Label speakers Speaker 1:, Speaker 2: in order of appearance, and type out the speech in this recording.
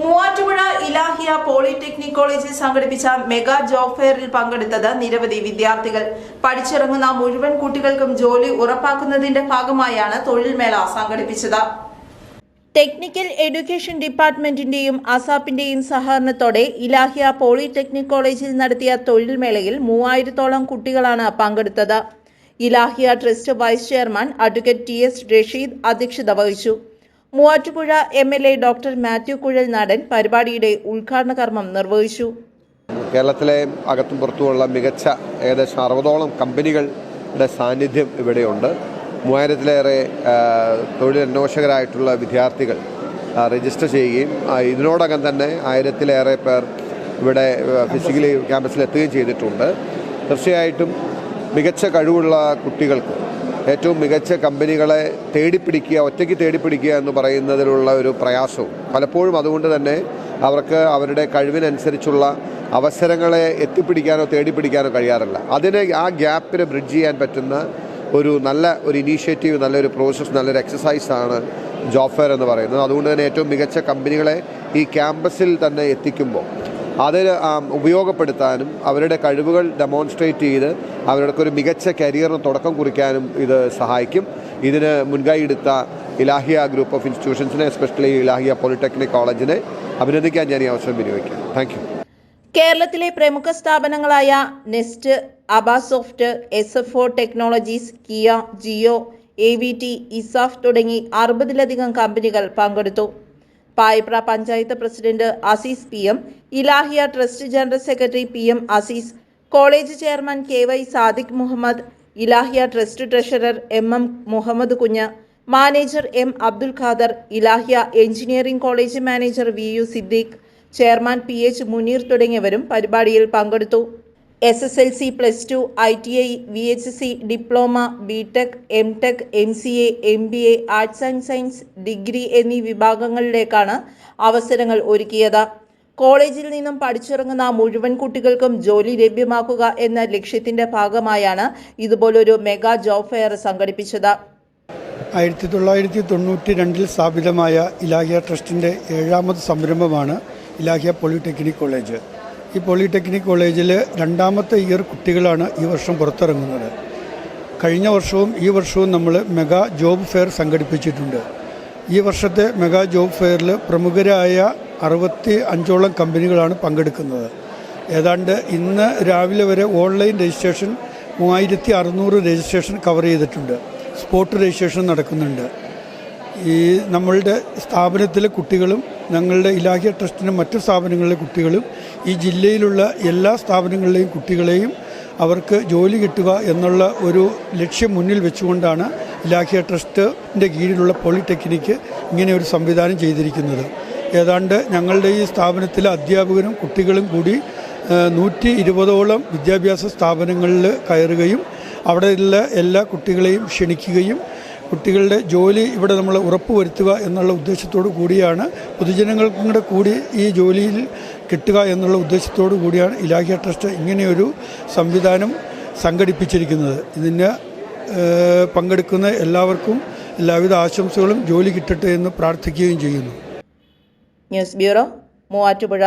Speaker 1: Muvattupuzha Ilahia polytechnic കോളേജിൽ സംഘടിപ്പിച്ച mega job ഫെയറിൽ പങ്കെടുത്തത് നിരവധി വിദ്യാർത്ഥികൾ. പഠിച്ചിറങ്ങുന്ന മുഴുവൻ കുട്ടികൾക്കും ജോലി ഉറപ്പാക്കുന്നതിന്റെ ഭാഗമായാണ് തൊഴിൽമേള സംഘടിപ്പിച്ചത്. ടെക്നിക്കൽ എഡ്യൂക്കേഷൻ ഡിപ്പാർട്ട്മെന്റിന്റെയും അസാപ്പിന്റെയും സഹകരണത്തോടെ ഇലാഹിയ പോളിടെക്നിക് കോളേജിൽ നടത്തിയ തൊഴിൽമേളയിൽ മൂവായിരത്തോളം കുട്ടികളാണ് പങ്കെടുത്തത്. Ilahiya trust vice chairman advocate T S Rasheed അധ്യക്ഷത വഹിച്ചു. Muvattupuzha M L A doctor Mathew Kuzhalnadan പരിപാടിയുടെ ഉദ്ഘാടന കർമ്മം നിർവഹിച്ചു.
Speaker 2: കേരളത്തിലെ അകത്തും പുറത്തുമുള്ള മികച്ച ഏകദേശം അറുപതോളം കമ്പനികളുടെ സാന്നിധ്യം ഇവിടെയുണ്ട്. മൂവായിരത്തിലേറെ തൊഴിലന്വേഷകരായിട്ടുള്ള വിദ്യാർത്ഥികൾ രജിസ്റ്റർ ചെയ്യുകയും ഇതിനോടകം തന്നെ ആയിരത്തിലേറെ പേർ ഇവിടെ ഫിസിക്കലി ക്യാമ്പസിൽ എത്തുകയും ചെയ്തിട്ടുണ്ട്. തീർച്ചയായിട്ടും മികച്ച കഴിവുള്ള കുട്ടികൾക്ക് ഏറ്റവും മികച്ച കമ്പനികളെ തേടിപ്പിടിക്കുക ഒറ്റയ്ക്ക് തേടിപ്പിടിക്കുക എന്ന് പറയുന്നതിലുള്ള ഒരു പ്രയാസവും. പലപ്പോഴും അതുകൊണ്ട് തന്നെ അവർക്ക് അവരുടെ കഴിവിനനുസരിച്ചുള്ള അവസരങ്ങളെ എത്തിപ്പിടിക്കാനോ തേടിപ്പിടിക്കാനോ കഴിയാറില്ല. അതിനെ ആ ഗ്യാപ്പിനെ ബ്രിഡ്ജ് ചെയ്യാൻ പറ്റുന്ന ഒരു നല്ല ഒരു ഇനീഷ്യേറ്റീവ് നല്ലൊരു പ്രോസസ്സ് നല്ലൊരു എക്സസൈസാണ് ജോബ് ഫെയർ എന്ന് പറയുന്നത്. അതുകൊണ്ട് തന്നെ ഏറ്റവും മികച്ച കമ്പനികളെ ഈ ക്യാമ്പസിൽ തന്നെ എത്തിക്കുമ്പോൾ അതിൽ ഉപയോഗപ്പെടുത്താനും അവരുടെ കഴിവുകൾ ഡെമോൺസ്ട്രേറ്റ് ചെയ്ത് അവരുടെ ഒരു മികച്ച കരിയറിന് തുടക്കം കുറിക്കാനും ഇത് സഹായിക്കും. ഇതിന് മുൻകൈ എടുത്ത ഇലാഹിയ ഗ്രൂപ്പ് ഓഫ് ഇൻസ്റ്റിറ്റ്യൂഷൻസിനെ എസ്പെഷ്യലി ഇലാഹിയ പോളിടെക്നിക് കോളേജിനെ അഭിനന്ദിക്കാൻ ഞാൻ ഈ അവസരം വിനിയോഗിക്കാം താങ്ക്
Speaker 1: കേരളത്തിലെ പ്രമുഖ സ്ഥാപനങ്ങളായ Nest Abasoft S F O technologies Kia Jio A V T ESAF തുടങ്ങി അറുപതിലധികം കമ്പനികൾ പങ്കെടുത്തു. Payipra panchayat president Azeez P M Ilahiya trust general secretary P M Azeez college chairman K Y Sadiq Muhammad Ilahiya trust treasurer M M Muhammad Kunju manager M Abdul Khader Ilahiya engineering college manager V U Siddique chairman P H Muneer തുടങ്ങിയവരും പരിപാടിയിൽ പങ്കെടുത്തു. S S L C plus two I T I V H C diploma B tech M tech M C A M B A arts and science degree എന്നീ വിഭാഗങ്ങളിലേക്കാണ് അവസരങ്ങൾ ഒരുക്കിയത്. കോളേജിൽ നിന്നും പഠിച്ചിറങ്ങുന്ന മുഴുവൻ കുട്ടികൾക്കും ജോലി ലഭ്യമാക്കുക എന്ന ലക്ഷ്യത്തിന്റെ ഭാഗമായാണ് ഇതുപോലൊരു മെഗാ ജോബ് ഫെയർ സംഘടിപ്പിച്ചത്.
Speaker 3: ആയിരത്തി തൊള്ളായിരത്തി തൊണ്ണൂറ്റി രണ്ടിൽ സ്ഥാപിതമായ ഇലാഹിയ ട്രസ്റ്റിന്റെ ഏഴാമത് സംരംഭമാണ് ഇലാഹിയ പോളിടെക്നിക് കോളേജ്. ഈ പോളിടെക്നിക് കോളേജിൽ രണ്ടാമത്തെ ഇയർ കുട്ടികളാണ് ഈ വർഷം പുറത്തിറങ്ങുന്നത്. കഴിഞ്ഞ വർഷവും ഈ വർഷവും നമ്മൾ മെഗാ ജോബ് ഫെയർ സംഘടിപ്പിച്ചിട്ടുണ്ട്. ഈ വർഷത്തെ മെഗാ ജോബ് ഫെയറിൽ പ്രമുഖരായ അറുപത്തി അഞ്ചോളം കമ്പനികളാണ് പങ്കെടുക്കുന്നത്. ഏതാണ്ട് ഇന്ന് രാവിലെ വരെ ഓൺലൈൻ രജിസ്ട്രേഷൻ മൂവായിരത്തി അറുന്നൂറ് രജിസ്ട്രേഷൻ കവർ ചെയ്തിട്ടുണ്ട്. സ്പോട്ട് രജിസ്ട്രേഷൻ നടക്കുന്നുണ്ട്. ഈ നമ്മളുടെ സ്ഥാപനത്തിലെ കുട്ടികളും ഞങ്ങളുടെ ഇലാഹിയ ട്രസ്റ്റിന്റെ മറ്റു സ്ഥാപനങ്ങളിലെ കുട്ടികളും ഈ ജില്ലയിലുള്ള എല്ലാ സ്ഥാപനങ്ങളിലെയും കുട്ടികളെയും അവർക്ക് ജോലി കിട്ടുക എന്നുള്ള ഒരു ലക്ഷ്യം മുന്നിൽ വെച്ചുകൊണ്ടാണ് ഇലാഹിയ ട്രസ്റ്റിന്റെ കീഴിലുള്ള പോളിടെക്നിക്ക് ഇങ്ങനെ ഒരു സംവിധാനം ചെയ്തിരിക്കുന്നത്. ഏതാണ്ട് ഞങ്ങളുടെ ഈ സ്ഥാപനത്തിലെ അധ്യാപകരും കുട്ടികളും കൂടി നൂറ്റി ഇരുപതോളം വിദ്യാഭ്യാസ സ്ഥാപനങ്ങളിൽ കയറുകയും അവിടെയുള്ള എല്ലാ കുട്ടികളെയും ക്ഷണിക്കുകയും കുട്ടികളുടെ ജോലി ഇവിടെ നമ്മൾ ഉറപ്പുവരുത്തുക എന്നുള്ള ഉദ്ദേശത്തോടു കൂടിയാണ്. പൊതുജനങ്ങൾക്കും കൂടെ കൂടി ഈ ജോലിയിൽ കിട്ടുക എന്നുള്ള ഉദ്ദേശത്തോടു കൂടിയാണ് ഇലാഹിയ ട്രസ്റ്റ് ഇങ്ങനെയൊരു സംവിധാനം സംഘടിപ്പിച്ചിരിക്കുന്നത്. ഇതിന് പങ്കെടുക്കുന്ന എല്ലാവർക്കും എല്ലാവിധ ആശംസകളും ജോലി കിട്ടട്ടെ എന്ന് പ്രാർത്ഥിക്കുകയും ചെയ്യുന്നു.
Speaker 1: News bureau Muvattupuzha.